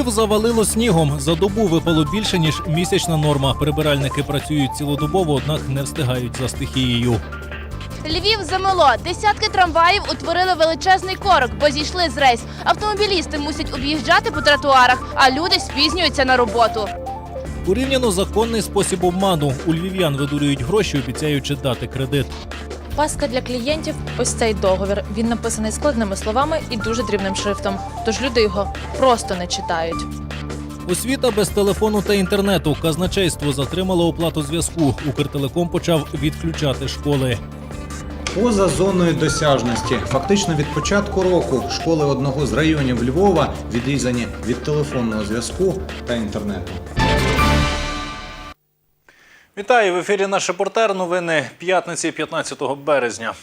Львів завалило снігом. За добу випало більше ніж місячна норма. Прибиральники працюють цілодобово, однак не встигають за стихією. Львів замело. Десятки трамваїв утворили величезний корок, бо зійшли з рейс. Автомобілісти мусять об'їжджати по тротуарах, а люди спізнюються на роботу. Порівняно законний спосіб обману. У львів'ян видурюють гроші, обіцяючи дати кредит. Паска для клієнтів ось цей договір. Він написаний складними словами і дуже дрібним шрифтом. Тож люди його просто не читають. Освіта без телефону та інтернету. Казначейство затримало оплату зв'язку. Укртелеком почав відключати школи. Поза зоною досяжності, фактично від початку року, школи одного з районів Львова відрізані від телефонного зв'язку та інтернету. Вітаю в ефірі наш репортер. Новини п'ятниці 15 березня.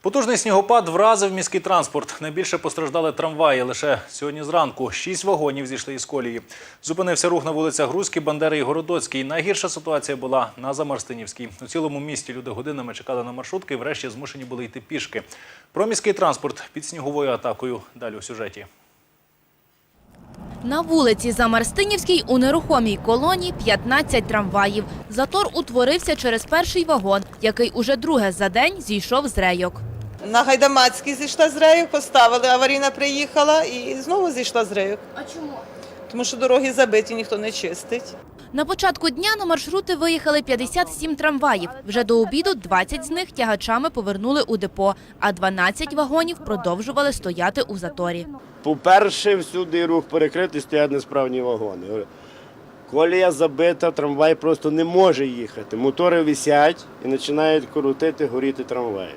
Потужний снігопад вразив міський транспорт. Найбільше постраждали трамваї. Лише сьогодні зранку шість вагонів зійшли із колії. Зупинився рух на вулицях Грузькій, Бандери і Городоцькій. Найгірша ситуація була на Замарстинівській. У цілому місті люди годинами чекали на маршрутки врешті змушені були йти пішки. Про міський транспорт під сніговою атакою. Далі у сюжеті. На вулиці Замарстинівській у нерухомій колоні 15 трамваїв. Затор утворився через перший вагон, який уже друге за день зійшов з рейок. На Гайдамацькій зійшла з рейок, поставили, аварійна приїхала і знову зійшла з рейок. А чому? Тому що дороги забиті, ніхто не чистить. На початку дня на маршрути виїхали 57 трамваїв. Вже до обіду 20 з них тягачами повернули у депо, а 12 вагонів продовжували стояти у заторі. По-перше, всюди рух перекритий, стоять несправні вагони. Колія забита, трамвай просто не може їхати. Мотори висять і починають крутити, горіти трамваї.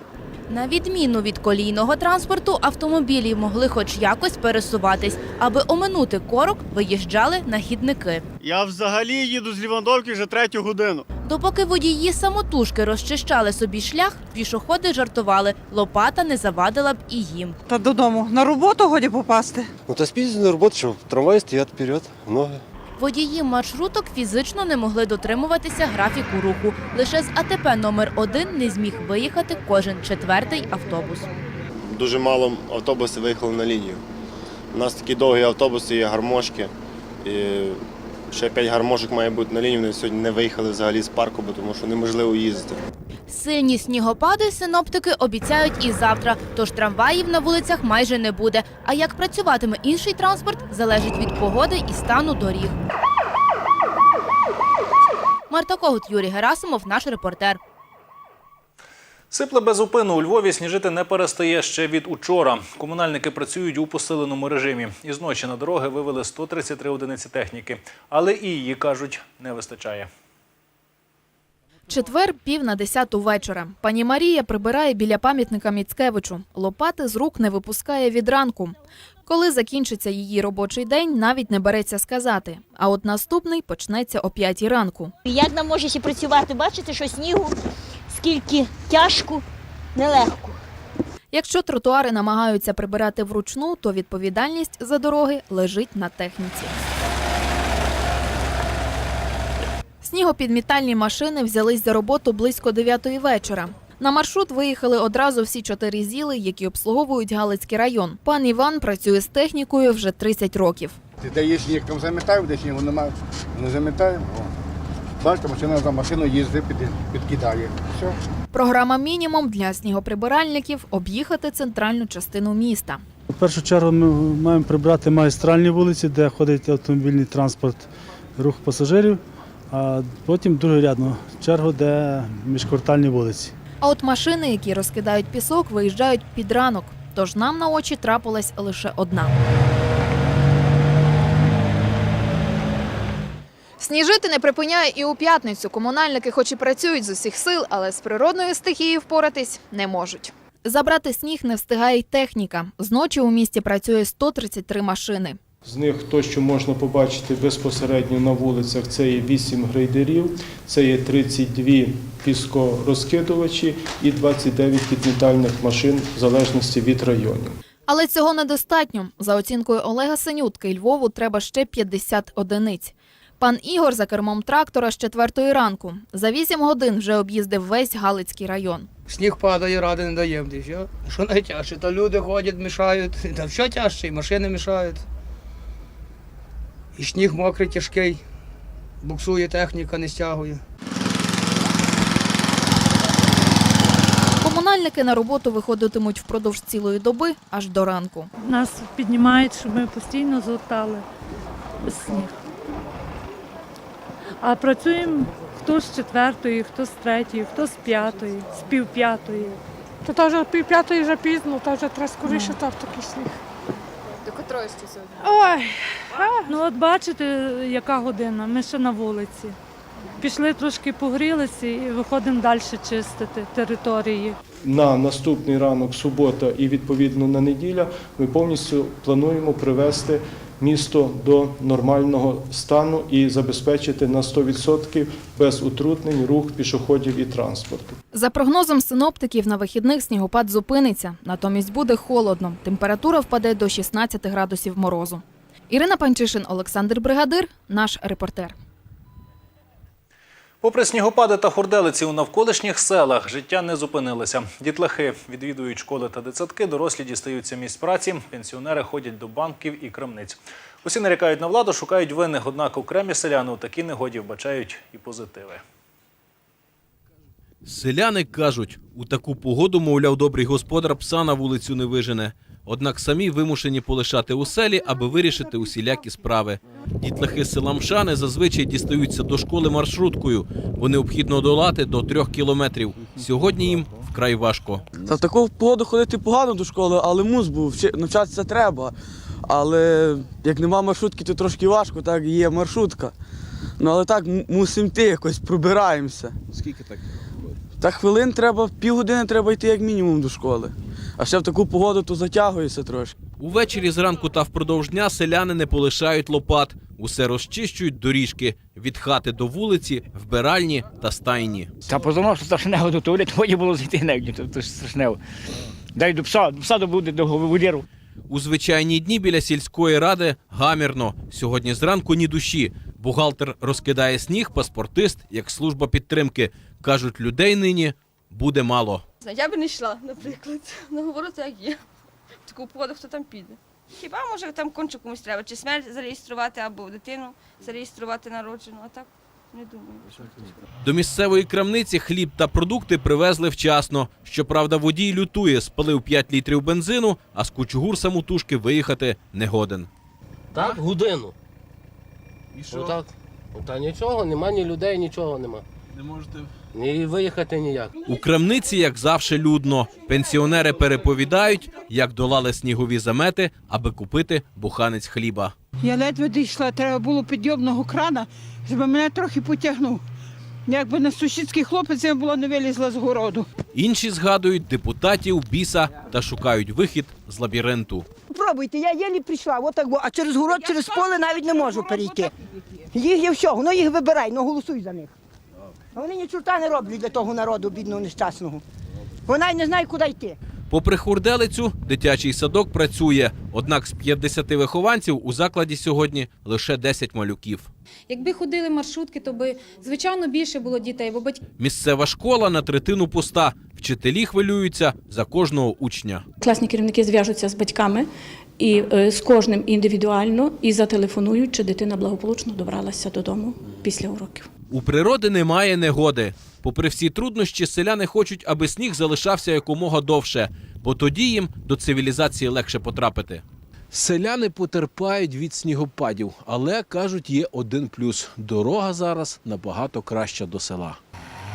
На відміну від колійного транспорту, автомобілі могли хоч якось пересуватись. Аби оминути корок, виїжджали на хідники. Я взагалі їду з Лівандовки вже третю годину. Допоки водії самотужки розчищали собі шлях, пішоходи жартували, лопата не завадила б і їм. Та додому на роботу годі попасти. Ну та спіздь на роботу, що трамваї стоять вперед, много. Водії маршруток фізично не могли дотримуватися графіку руху. Лише з АТП номер 1 не зміг виїхати кожен четвертий автобус. Дуже мало автобусів виїхали на лінію. У нас такі довгі автобуси є гармошки. Ще п'ять гармошок має бути на лінії. Вони сьогодні не виїхали взагалі з парку, бо тому що неможливо їздити. Сильні снігопади синоптики обіцяють і завтра, тож трамваїв на вулицях майже не буде. А як працюватиме інший транспорт, залежить від погоди і стану доріг. Марта Когут, Юрій Герасимов, наш репортер. Сипле без упину у Львові сніжити не перестає ще від учора. Комунальники працюють у посиленому режимі. Із ночі на дороги вивели 133 одиниці техніки. Але і її, кажуть, не вистачає. Четвер пів на десяту вечора. Пані Марія прибирає біля пам'ятника Міцкевичу. Лопати з рук не випускає від ранку. Коли закінчиться її робочий день, навіть не береться сказати. А от наступний почнеться о п'ятій ранку. Як нам може ще працювати? Бачите, що снігу, скільки тяжко, нелегко. Якщо тротуари намагаються прибирати вручну, то відповідальність за дороги лежить на техніці. Снігопідмітальні машини взялись за роботу близько 9 вечора. На маршрут виїхали одразу всі чотири зіли, які обслуговують Галицький район. Пан Іван працює з технікою вже 30 років. Де є сніг, там де снігу немає, не замітаю. Бачите, машина за машину їздить, під, підкидає. Все. Програма мінімум для снігоприбиральників об'їхати центральну частину міста. У першу чергу ми маємо прибрати магістральні вулиці, де ходить автомобільний транспорт, рух пасажирів, а потім другорядну чергу, де міжквартальні вулиці. А от машини, які розкидають пісок, виїжджають під ранок. Тож нам на очі трапилась лише одна. Сніжити не припиняє і у п'ятницю. Комунальники, хоч і працюють з усіх сил, але з природною стихією впоратись не можуть. Забрати сніг не встигає й техніка. Зночі у місті працює 133 машини. З них то, що можна побачити безпосередньо на вулицях, це є 8 грейдерів, це є 32 піскорозкидувачі і 29 підмітальних машин в залежності від районів. Але цього недостатньо. За оцінкою Олега Синютки, Львову треба ще 50 одиниць. Пан Ігор за кермом трактора з четвертої ранку. За 8 годин вже об'їздив весь Галицький район. Сніг падає, ради не даємо. Що? Що найтяжче? Та люди ходять, мішають. Та що тяжче, і машини мішають. І сніг мокрий, тяжкий. Буксує техніка, не стягує. Комунальники на роботу виходитимуть впродовж цілої доби аж до ранку. Нас піднімають, щоб ми постійно згортали сніг. А працюємо хто з четвертої, хто з третьої, хто з п'ятої, з півп'ятої. То та вже пів п'ятої вже пізно, та вже треба скоріше там такий сніг. До котрої ще сьогодні? Ой, ну от бачите, яка година, ми ще на вулиці. Пішли трошки погрілися і виходимо далі чистити території. На наступний ранок, субота і відповідно на неділя, ми повністю плануємо привести місто до нормального стану і забезпечити на 100% без утруднень рух пішоходів і транспорту. За прогнозом синоптиків, на вихідних снігопад зупиниться, натомість буде холодно. Температура впаде до 16 градусів морозу. Ірина Панчишин, Олександр Бригадир, наш репортер. Попри снігопади та хурделиці у навколишніх селах, життя не зупинилося. Дітлахи відвідують школи та дитсадки, дорослі дістаються місць праці, пенсіонери ходять до банків і крамниць. Усі нарікають на владу, шукають винних, однак окремі селяни у такій негоді вбачають і позитиви. Селяни кажуть, у таку погоду, мовляв, добрий господар пса на вулицю не вижене. Однак самі вимушені полишати у селі, аби вирішити усілякі справи. Дітлахи з села Мшани зазвичай дістаються до школи маршруткою, бо необхідно долати до трьох кілометрів. Сьогодні їм вкрай важко. Та в таку погоду ходити погано до школи, але мус був, навчатися треба. Але як нема маршрутки, то трошки важко, так є маршрутка. Ну але так мусимо йти, якось пробираємося. Скільки так? Та хвилин треба, півгодини треба йти як мінімум до школи. А ще в таку погоду то затягується трошки. Увечері зранку та впродовж дня селяни не полишають лопат. Усе розчищують доріжки від хати до вулиці, вбиральні та стайні. Та позовно, що страшного до туалету, годі було зайти негде, то, то ж. Дай до пса, до пса буде до вольєру. У звичайні дні біля сільської ради гамірно. Сьогодні зранку ні душі. Бухгалтер розкидає сніг, паспортист, як служба підтримки. Кажуть, людей нині буде мало. Я би не йшла, наприклад. Ну, говорю, так як є. В таку погоду хто там піде. Хіба може там конче комусь треба, чи смерть зареєструвати або дитину зареєструвати народжену, а так не думаю. що. До місцевої крамниці хліб та продукти привезли вчасно. Щоправда, водій лютує, спалив 5 літрів бензину, а з кучугур самотужки виїхати не годен. Так, годину. І Отак. Та нічого, нема ні людей, нічого нема. Не можете Ні виїхати ніяк. У крамниці, як завше, людно. Пенсіонери переповідають, як долали снігові замети, аби купити буханець хліба. Я ледве дійшла, треба було підйомного крана, щоб мене трохи потягнув. Якби не сусідський хлопець, я була не вилізла з городу. Інші згадують депутатів, біса та шукають вихід з лабіринту. Пробуйте, я єлі прийшла, отак, а через город, через поле навіть не можу перейти. Їх є все, ну їх вибирай, ну голосуй за них. А вони ні чорта не роблять для того народу, бідного, нещасного. Вона й не знає, куди йти. Попри хурделицю, дитячий садок працює. Однак з 50 вихованців у закладі сьогодні лише 10 малюків. Якби ходили маршрутки, то би звичайно більше було дітей, бо батьки Місцева школа на третину пуста. Вчителі хвилюються за кожного учня. класні керівники зв'яжуться з батьками і е, з кожним індивідуально і зателефонують, чи дитина благополучно добралася додому після уроків. У природи немає негоди. Попри всі труднощі, селяни хочуть, аби сніг залишався якомога довше, бо тоді їм до цивілізації легше потрапити. Селяни потерпають від снігопадів, але кажуть, є один плюс: дорога зараз набагато краща до села.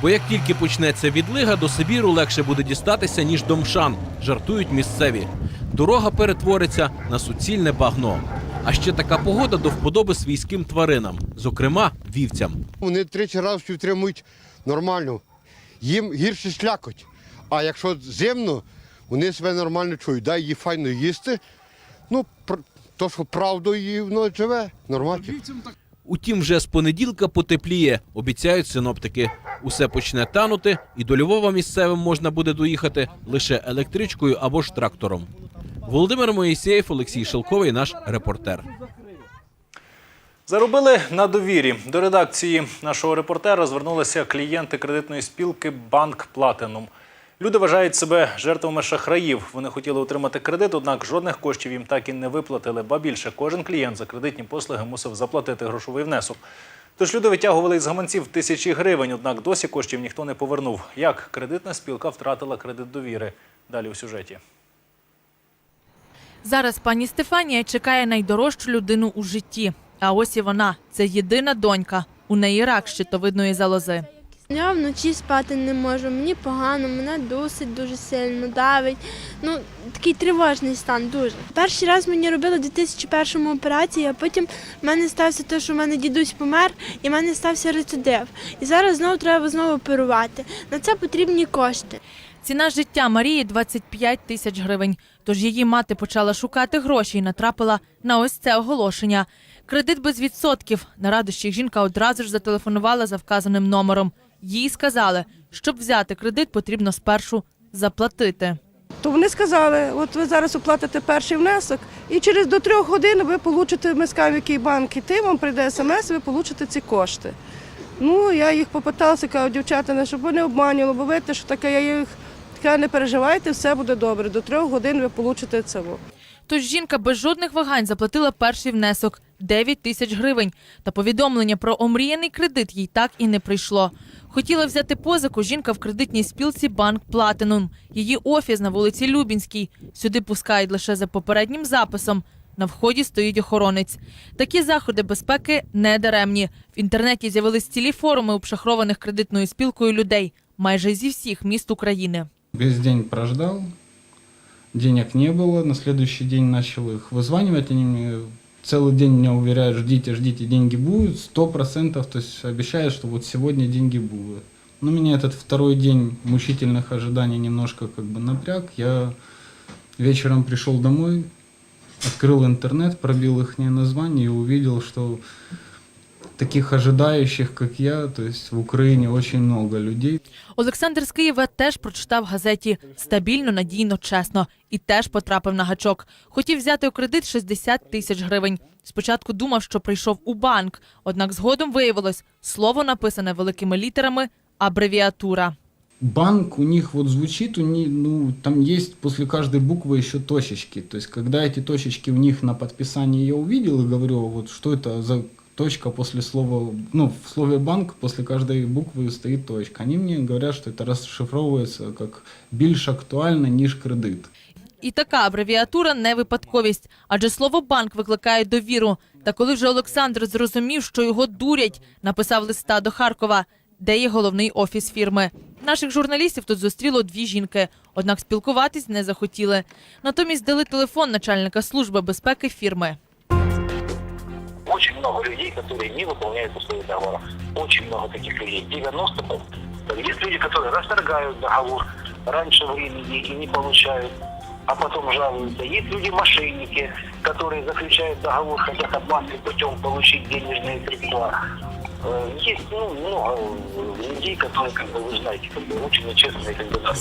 Бо як тільки почнеться відлига, до Сибіру легше буде дістатися, ніж до Мшан, жартують місцеві. Дорога перетвориться на суцільне багно. А ще така погода до вподоби свійським тваринам, зокрема вівцям. Вони тричі разів втримують нормально. Їм гірше шлякоть. А якщо зимно, вони себе нормально чують. Дай їй файно їсти. Ну, то, що правдою і воно живе, нормально. Утім, вже з понеділка потепліє, обіцяють синоптики. Усе почне танути, і до Львова місцевим можна буде доїхати лише електричкою або ж трактором. Володимир Моїсеєв, Олексій Шелковий, наш репортер. Заробили на довірі. До редакції нашого репортера звернулися клієнти кредитної спілки Банк Платинум. Люди вважають себе жертвами шахраїв. Вони хотіли отримати кредит, однак жодних коштів їм так і не виплатили. Ба більше кожен клієнт за кредитні послуги мусив заплатити грошовий внесок. Тож люди витягували із гаманців тисячі гривень, однак досі коштів ніхто не повернув. Як кредитна спілка втратила кредит довіри? Далі у сюжеті. Зараз пані Стефанія чекає найдорожчу людину у житті. А ось і вона це єдина донька. У неї рак щитовидної залози. Я вночі спати не можу, мені погано, мене досить дуже сильно давить. Ну, такий тривожний стан дуже. Перший раз мені робили у 2001 операцію, а потім в мене стався те, що в мене дідусь помер, і в мене стався рецидив. І зараз знову треба знову оперувати. На це потрібні кошти. Ціна життя Марії 25 тисяч гривень. Тож її мати почала шукати гроші і натрапила на ось це оголошення. Кредит без відсотків. На радощах жінка одразу ж зателефонувала за вказаним номером. Їй сказали, щоб взяти кредит, потрібно спершу заплатити. То вони сказали, от ви зараз оплатите перший внесок, і через до трьох годин ви получите, ми скажемо, який банк іти, вам прийде смс, ви получите ці кошти. Ну, я їх попиталася, кажу, дівчата, не щоб вони обманювали, бо видите, що таке, я їх така, не переживайте, все буде добре. До трьох годин ви получите це. Тож жінка без жодних вагань заплатила перший внесок 9 тисяч гривень. Та повідомлення про омріяний кредит їй так і не прийшло. Хотіла взяти позику жінка в кредитній спілці Банк Платинум. Її офіс на вулиці Любінській. Сюди пускають лише за попереднім записом. На вході стоїть охоронець. Такі заходи безпеки не даремні. В інтернеті з'явились цілі форуми обшахрованих кредитною спілкою людей майже зі всіх міст України. Весь день прождал, денег не было, на следующий день начал их вызванивать, они мне целый день меня уверяют, ждите, ждите, деньги будут, сто процентов, то есть обещают, что вот сегодня деньги будут. Но меня этот второй день мучительных ожиданий немножко как бы напряг, я вечером пришел домой, открыл интернет, пробил их название и увидел, что таких ожидающих, как я, то есть в Украине очень много людей. Олександр з Києва теж прочитав в газеті стабільно, надійно, чесно і теж потрапив на гачок. Хотів взяти у кредит 60 тисяч гривень. Спочатку думав, що прийшов у банк, однак згодом виявилось слово написане великими літерами абревіатура. Банк у них вот звучит, у них, ну, там есть после каждой буквы еще точечки. То есть, когда эти точечки у них на подписании я увидел и говорю, вот что это за точка после слова, ну, в слове банк после каждой буквы стоит точка. Они мне говорят, что это расшифровывается как більш актуально, ніж кредит. І така абревіатура не випадковість, адже слово банк викликає довіру. Та коли вже Олександр зрозумів, що його дурять, написав листа до Харкова, де є головний офіс фірми. Наших журналістів тут зустріло дві жінки, однак спілкуватись не захотіли. Натомість дали телефон начальника служби безпеки фірми. Очень много людей, которые не выполняют условия договора. Очень много таких людей. 90 Есть люди, которые расторгают договор раньше времени и не получают, а потом жалуются. Есть люди-мошенники, которые заключают договор, хотят обманным путем получить денежные средства. Э, Есть ну, много э, людей, которые, как бы, вы знаете, как бы, очень нечестные, как бы, да.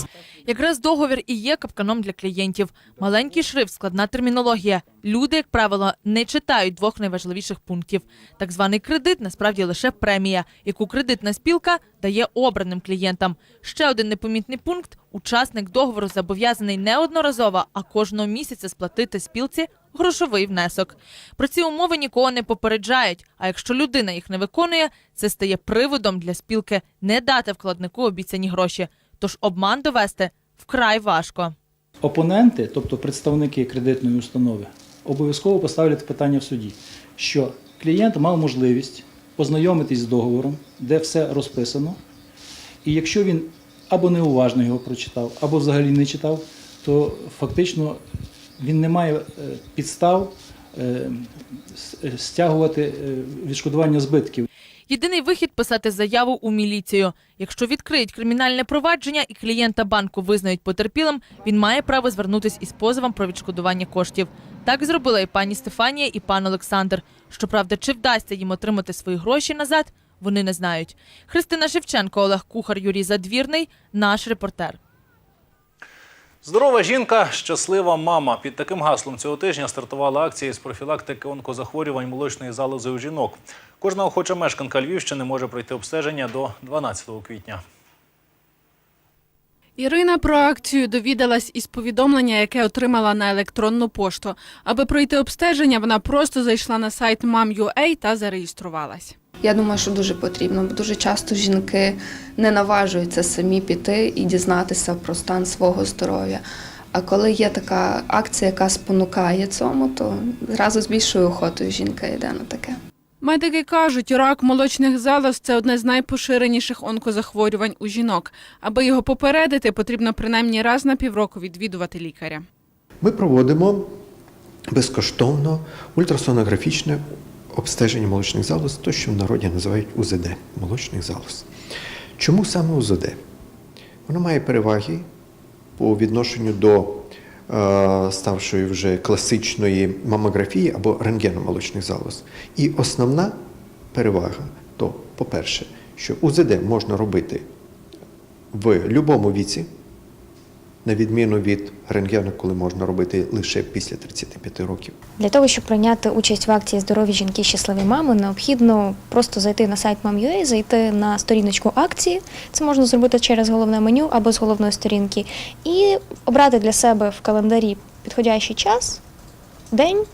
Якраз договір і є капканом для клієнтів. Маленький шрифт, складна термінологія. Люди, як правило, не читають двох найважливіших пунктів. Так званий кредит насправді лише премія, яку кредитна спілка дає обраним клієнтам. Ще один непомітний пункт: учасник договору зобов'язаний не одноразово, а кожного місяця сплатити спілці грошовий внесок. Про ці умови нікого не попереджають. А якщо людина їх не виконує, це стає приводом для спілки не дати вкладнику обіцяні гроші. Тож обман довести вкрай важко. Опоненти, тобто представники кредитної установи, обов'язково поставлять питання в суді, що клієнт мав можливість познайомитись з договором, де все розписано, і якщо він або неуважно його прочитав, або взагалі не читав, то фактично він не має е, підстав е, стягувати е, відшкодування збитків. Єдиний вихід писати заяву у міліцію. Якщо відкриють кримінальне провадження і клієнта банку визнають потерпілим, він має право звернутися із позовом про відшкодування коштів. Так зробила і пані Стефанія, і пан Олександр. Щоправда, чи вдасться їм отримати свої гроші назад, вони не знають. Христина Шевченко, Олег Кухар, Юрій Задвірний, наш репортер. Здорова жінка, щаслива мама. Під таким гаслом цього тижня стартувала акція з профілактики онкозахворювань молочної залози у жінок. Кожна охоча мешканка Львівщини може пройти обстеження до 12 квітня. Ірина про акцію довідалась із повідомлення, яке отримала на електронну пошту. Аби пройти обстеження, вона просто зайшла на сайт Mam.ua та зареєструвалась. Я думаю, що дуже потрібно, бо дуже часто жінки не наважуються самі піти і дізнатися про стан свого здоров'я. А коли є така акція, яка спонукає цьому, то зразу з більшою охотою жінка йде на таке. Медики кажуть, рак молочних залоз це одне з найпоширеніших онкозахворювань у жінок. Аби його попередити, потрібно принаймні раз на півроку відвідувати лікаря. Ми проводимо безкоштовно ультрасонографічне обстеження молочних залоз, то, що в народі називають УЗД молочних залоз. Чому саме УЗД? Воно має переваги по відношенню до е, ставшої вже класичної мамографії або рентгену молочних залоз. І основна перевага то, по-перше, що УЗД можна робити в будь-якому віці, на відміну від рентгену, коли можна робити лише після 35 років. Для того, щоб прийняти участь в акції Здорові жінки щасливі мами, необхідно просто зайти на сайт Mam.ua, зайти на сторіночку акції. Це можна зробити через головне меню або з головної сторінки, і обрати для себе в календарі підходящий час, день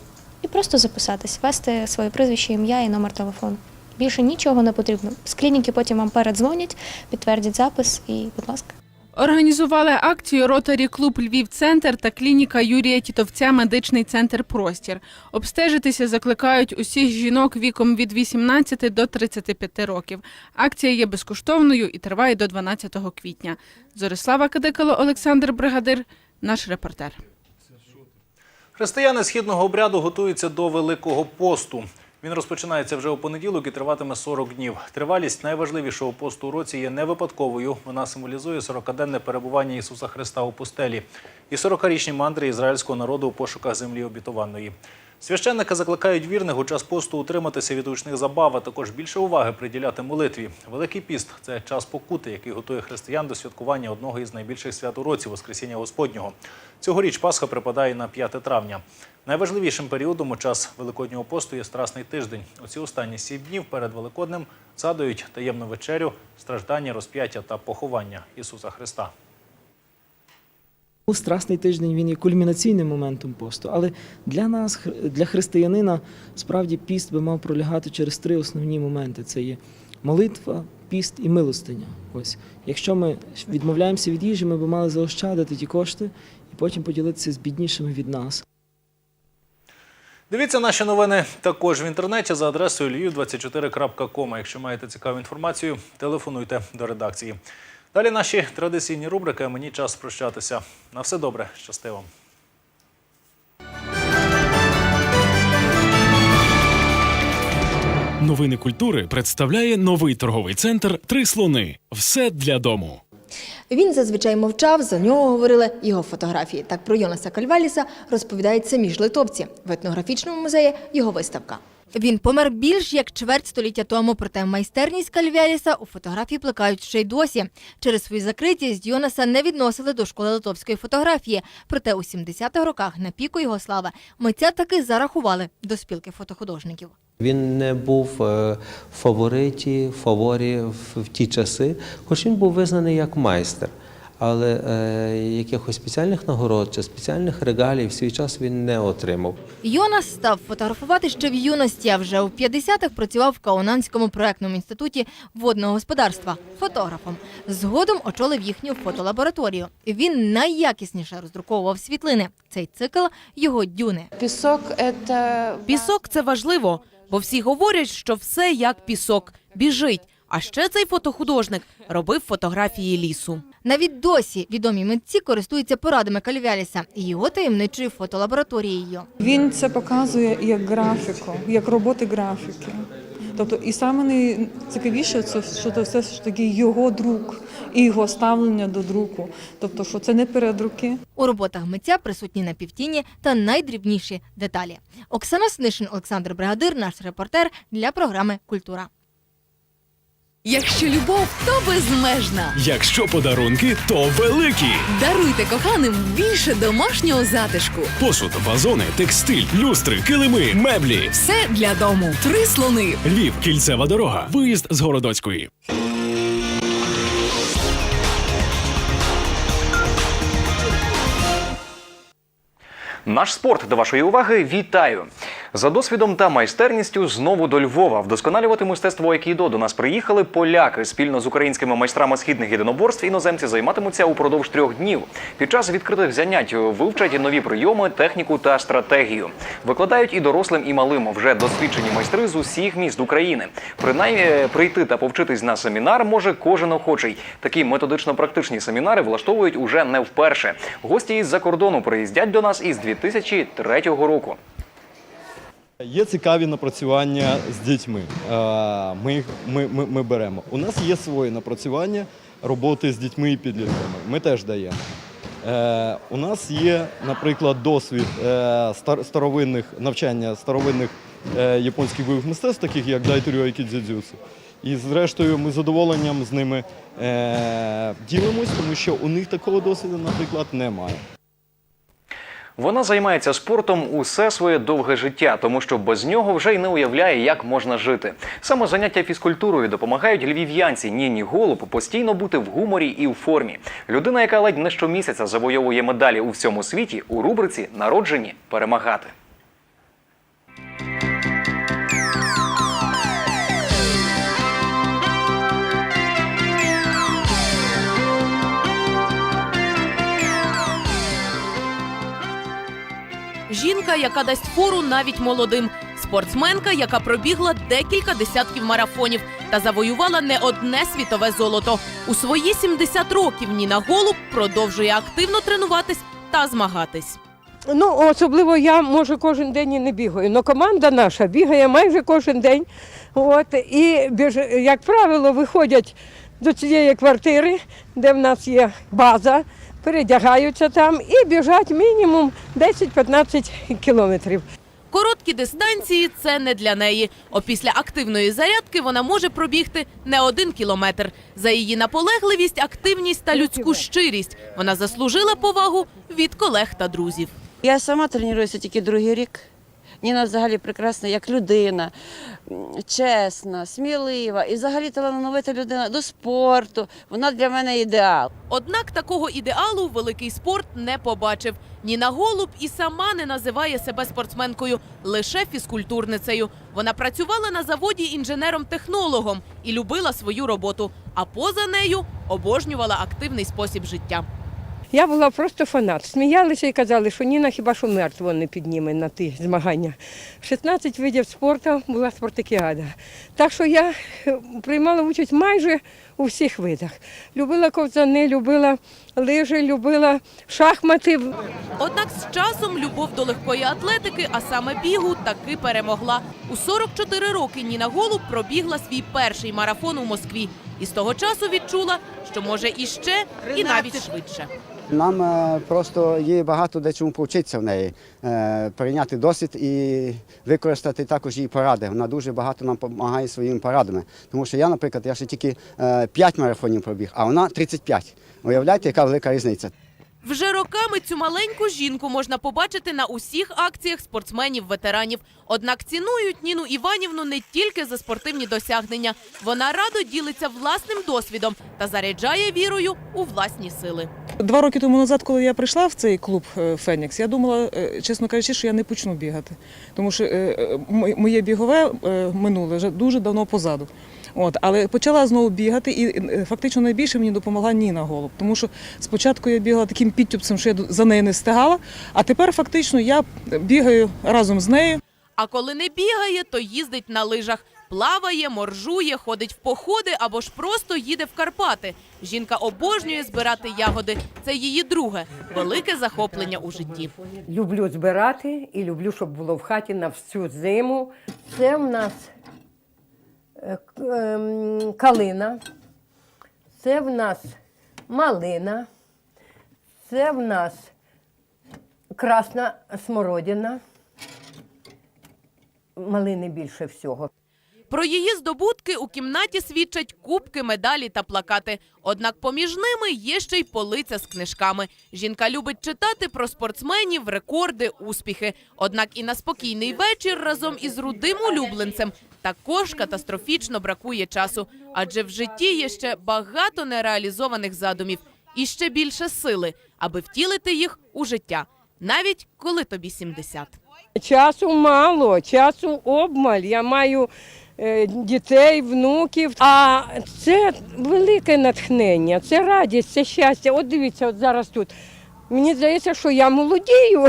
і просто записатись, ввести своє прізвище, ім'я і номер телефону. Більше нічого не потрібно. З клініки потім вам передзвонять, підтвердять запис і, будь ласка. Організували акцію Ротарі Клуб Львів Центр та клініка Юрія Тітовця Медичний центр Простір. Обстежитися закликають усіх жінок віком від 18 до 35 років. Акція є безкоштовною і триває до 12 квітня. Зорислава Кадикало, Олександр Бригадир, наш репортер. Християни східного обряду готуються до Великого посту. Він розпочинається вже у понеділок і триватиме 40 днів. Тривалість найважливішого посту у році є не випадковою. Вона символізує 40-денне перебування Ісуса Христа у пустелі і 40-річні мандри ізраїльського народу у пошуках землі обітованої. Священники закликають вірних у час посту утриматися від гучних забав, а також більше уваги приділяти молитві. Великий піст це час покути, який готує християн до святкування одного із найбільших свят у році Воскресіння Господнього. Цьогоріч Пасха припадає на 5 травня. Найважливішим періодом у час Великоднього посту є Страсний тиждень. У ці останні сім днів перед Великоднем згадують таємну вечерю, страждання, розп'яття та поховання Ісуса Христа. Страсний тиждень він є кульмінаційним моментом посту, але для нас, для християнина, справді піст би мав пролягати через три основні моменти: це є молитва, піст і милостиня. Ось, якщо ми відмовляємося від їжі, ми б мали заощадити ті кошти і потім поділитися з біднішими від нас. Дивіться наші новини також в інтернеті за адресою lviv24.com. Якщо маєте цікаву інформацію, телефонуйте до редакції. Далі наші традиційні рубрики. Мені час прощатися. На все добре, щастиво. Новини культури представляє новий торговий центр Три слони. Все для дому. Він зазвичай мовчав, за нього говорили його фотографії. Так про Йонаса Кальваліса розповідають самі ж литовці. В етнографічному музеї його виставка. Він помер більш як чверть століття тому, проте майстерність Кальвяліса у фотографії плекають ще й досі. Через свою закритість Йонаса не відносили до школи литовської фотографії. Проте у 70-х роках на піку його слави митця таки зарахували до спілки фотохудожників. Він не був е, фавориті, фаворі в ті часи, хоч він був визнаний як майстер. Але е, якихось спеціальних нагород чи спеціальних регалій в свій час він не отримав. Йонас став фотографувати ще в юності, а вже у 50-х працював в Каунанському проектному інституті водного господарства фотографом. Згодом очолив їхню фотолабораторію. Він найякісніше роздруковував світлини. Цей цикл його дюни. Пісок це Пісок це важливо, бо всі говорять, що все як пісок біжить. А ще цей фотохудожник робив фотографії лісу. Навіть досі відомі митці користуються порадами Кальвяліса і його таємничою фотолабораторією. Він це показує як графіку, як роботи графіки. Тобто, і саме найцікавіше, це що це все ж таки його друк. і його ставлення до друку. Тобто, що це не передруки. У роботах митця присутні напівтіні та найдрібніші деталі. Оксана Снишин, Олександр Бригадир, наш репортер для програми Культура. Якщо любов, то безмежна. Якщо подарунки, то великі. Даруйте коханим більше домашнього затишку. Посуд, вазони, текстиль, люстри, килими, меблі. Все для дому. Три слони. Львів, кільцева дорога. Виїзд з Городоцької. Наш спорт до вашої уваги вітаю! За досвідом та майстерністю знову до Львова вдосконалювати мистецтво айкідо до нас приїхали поляки. Спільно з українськими майстрами східних єдиноборств іноземці займатимуться упродовж трьох днів. Під час відкритих занять вивчать нові прийоми, техніку та стратегію. Викладають і дорослим, і малим вже досвідчені майстри з усіх міст України. Принаймні прийти та повчитись на семінар може кожен охочий. Такі методично-практичні семінари влаштовують уже не вперше. Гості із-за кордону приїздять до нас із 2003 року. Є цікаві напрацювання з дітьми. Е, Ми ми, ми, ми беремо. У нас є свої напрацювання роботи з дітьми і підлітками. Ми теж даємо. Е, У нас є, наприклад, досвід е, старовинних навчання старовинних японських бойових мистецтв, таких як дайторю айкідзюдзюцу. І зрештою ми з задоволенням з ними ділимось, тому що у них такого досвіду, наприклад, немає. Вона займається спортом усе своє довге життя, тому що без нього вже й не уявляє, як можна жити. Саме заняття фізкультурою допомагають львів'янці Ніні Голуб постійно бути в гуморі і в формі. Людина, яка ледь не щомісяця завойовує медалі у всьому світі, у рубриці Народжені перемагати. Жінка, яка дасть фору навіть молодим. Спортсменка, яка пробігла декілька десятків марафонів та завоювала не одне світове золото. У свої 70 років Ніна Голуб продовжує активно тренуватись та змагатись. Ну, особливо я може кожен день і не бігаю. але команда наша бігає майже кожен день. От, і біж, як правило, виходять до цієї квартири, де в нас є база, передягаються там і біжать мінімум 10-15 кілометрів. Короткі дистанції це не для неї. Опісля активної зарядки вона може пробігти не один кілометр. За її наполегливість, активність та людську щирість вона заслужила повагу від колег та друзів. Я сама тренуюся тільки другий рік. Ніна взагалі прекрасна як людина, чесна, смілива і взагалі талановита людина до спорту. Вона для мене ідеал. Однак такого ідеалу великий спорт не побачив. Ніна Голуб і сама не називає себе спортсменкою, лише фізкультурницею. Вона працювала на заводі інженером-технологом і любила свою роботу. А поза нею обожнювала активний спосіб життя. Я була просто фанат. Сміялися і казали, що Ніна хіба що мертво не підніме на ті змагання. 16 видів спорту була спартакіада. Так що я е, приймала участь майже у всіх видах. Любила ковзани, любила лижі, любила шахмати. Однак з часом любов до легкої атлетики, а саме бігу, таки перемогла. У 44 роки Ніна Голуб пробігла свій перший марафон у Москві. І з того часу відчула, що може іще, і навіть швидше. Нам е, просто є багато де чому повчитися в неї, е, прийняти досвід і використати також її поради. Вона дуже багато нам допомагає своїми порадами. Тому що я, наприклад, я ще тільки 5 марафонів пробіг, а вона 35. Уявляєте, яка велика різниця. Вже роками цю маленьку жінку можна побачити на усіх акціях спортсменів-ветеранів. Однак цінують Ніну Іванівну не тільки за спортивні досягнення. Вона радо ділиться власним досвідом та заряджає вірою у власні сили. Два роки тому назад, коли я прийшла в цей клуб е, Фенікс, я думала, е, чесно кажучи, що я не почну бігати. Тому що е, моє бігове минуле вже дуже давно позаду. От, але почала знову бігати, і е, фактично найбільше мені допомогла Ніна Голуб. Тому що спочатку я бігала таким підтюпцем, що я за нею не встигала, а тепер фактично я бігаю разом з нею. А коли не бігає, то їздить на лижах. Плаває, моржує, ходить в походи або ж просто їде в Карпати. Жінка обожнює збирати ягоди. Це її друге велике захоплення у житті. Люблю збирати і люблю, щоб було в хаті на всю зиму. Це в нас калина, це в нас малина, це в нас красна смородина. Малини більше всього. Про її здобутки у кімнаті свідчать кубки, медалі та плакати. Однак поміж ними є ще й полиця з книжками. Жінка любить читати про спортсменів, рекорди, успіхи. Однак і на спокійний вечір разом із рудим улюбленцем також катастрофічно бракує часу, адже в житті є ще багато нереалізованих задумів і ще більше сили, аби втілити їх у життя, навіть коли тобі 70. Часу мало, часу обмаль. Я маю е, дітей, внуків. А це велике натхнення, це радість, це щастя. От дивіться, от зараз тут. Мені здається, що я молодію.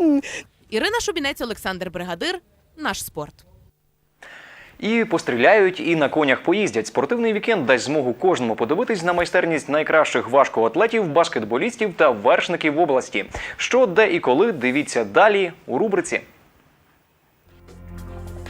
Ірина Шубінець, Олександр Бригадир. Наш спорт. І постріляють, і на конях поїздять. Спортивний вікенд дасть змогу кожному подивитись на майстерність найкращих важкоатлетів, баскетболістів та вершників області. Що, де і коли, дивіться далі у рубриці.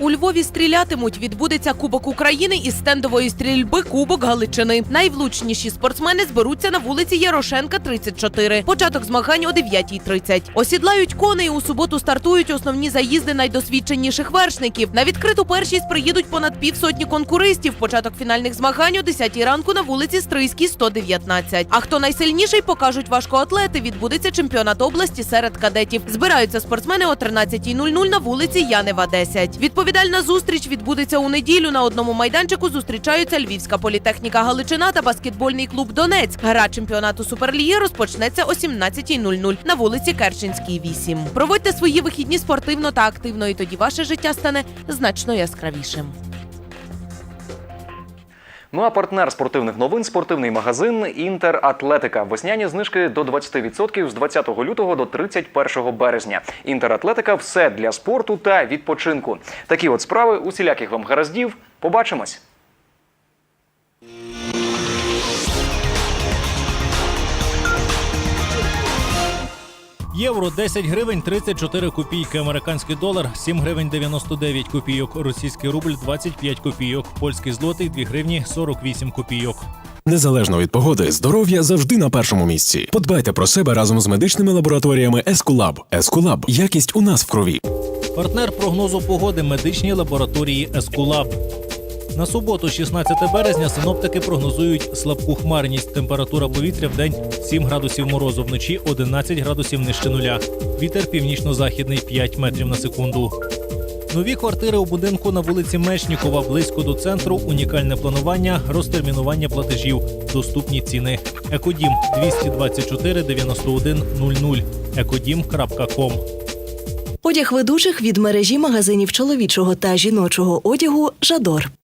У Львові стрілятимуть. Відбудеться Кубок України із стендової стрільби Кубок Галичини. Найвлучніші спортсмени зберуться на вулиці Ярошенка, 34. Початок змагань о 9.30. Осідлають коней. У суботу стартують основні заїзди найдосвідченіших вершників. На відкриту першість приїдуть понад півсотні конкуристів. Початок фінальних змагань о 10 ранку на вулиці Стрийській, 119. А хто найсильніший, покажуть важкоатлети. Відбудеться чемпіонат області серед кадетів. Збираються спортсмени о 13.00 на вулиці Янева, 10. Відповідальна зустріч відбудеться у неділю. На одному майданчику зустрічаються Львівська політехніка Галичина та баскетбольний клуб Донець. Гра чемпіонату Суперліги розпочнеться о 17.00 на вулиці Керченській, 8. Проводьте свої вихідні спортивно та активно, і тоді ваше життя стане значно яскравішим. Ну а партнер спортивних новин спортивний магазин Інтер Атлетика. Весняні знижки до 20% з 20 лютого до 31 березня. Інтер Атлетика все для спорту та відпочинку. Такі от справи усіляких вам гараздів. Побачимось. Євро 10 гривень 34 копійки, американський долар 7 гривень 99 копійок, російський рубль 25 копійок, польський злотий 2 гривні 48 копійок. Незалежно від погоди, здоров'я завжди на першому місці. Подбайте про себе разом з медичними лабораторіями Ескулаб. Ескулаб якість у нас в крові. Партнер прогнозу погоди медичні лабораторії Ескулаб. На суботу, 16 березня, синоптики прогнозують слабку хмарність. Температура повітря в день 7 градусів морозу, вночі 11 градусів нижче нуля. Вітер північно-західний 5 метрів на секунду. Нові квартири у будинку на вулиці Мечнікова близько до центру. Унікальне планування, розтермінування платежів, доступні ціни. Екодім 224 91 00 екодім.ком Одяг ведучих від мережі магазинів чоловічого та жіночого одягу Жадор.